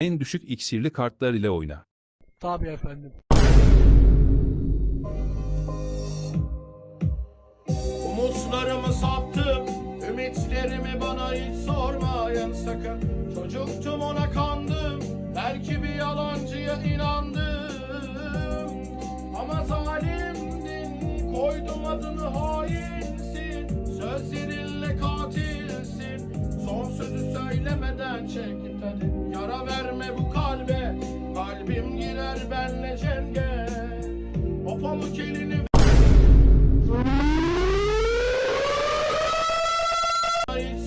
En düşük iksirli kartlar ile oyna. Tabii efendim. Umutlarımı sattım Ümitlerimi bana hiç sormayın sakın Çocuktum ona kandım Belki bir yalancıya inandım Ama zalimdin Koydum adını hainsin Sözlerinle katilsin Son sözü söylemeden çek git hadi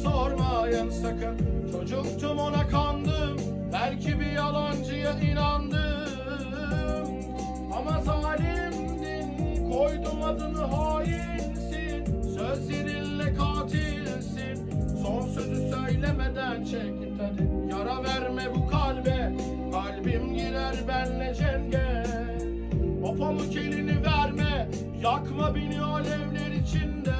sormayın sakın. Çocuktum ona kandım. Belki bir yalancıya inandım. Ama zalimdin Koydum adını hainsin. Sözlerinle katilsin. Son sözü söylemeden çek git hadi Yara verme bu kalbe. Kalbim girer benle cenge o pamuk elini verme Yakma beni alevler içinde.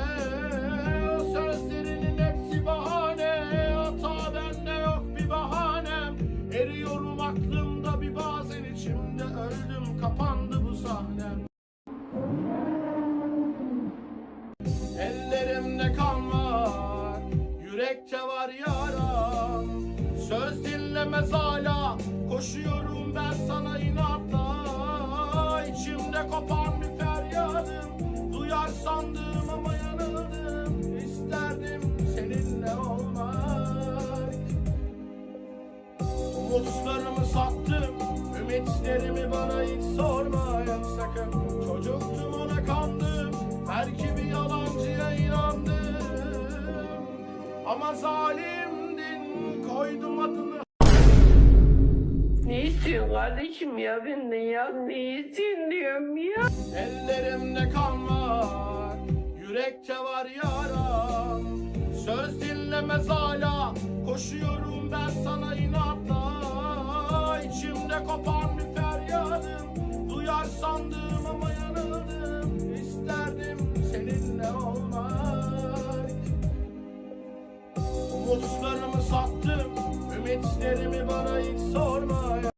O sözlerinin hepsi bahane Hata bende yok bir bahanem. Eriyorum aklımda bir bazen içimde Öldüm kapandı bu sahnem. Ellerimde kan var Yürekte var yaram. Söz dinlemez hala Koşuyorum ben sana inatla İçimde kopan bir feryadım. Duyar sandım ama yanıldım İsterdim seninle olmak. Umutlarımı sattım. Ümitlerimi bana hiç sormayın sakın Çocuktum ona kandım. Belki bir yalancıya inandım. Ama zalimdin Koydum adını iyisin kardeşim ya ben de ya iyisin diyorum ya. Ellerimde kan var, yürekte var yaram. Söz dinlemez hala, koşuyorum ben sana inatla. İçimde kopan bir feryadım, duyar sandım ama yanıldım. İsterdim seninle olmak. Umutlarımı sattım, ümitlerimi bana hiç sorma.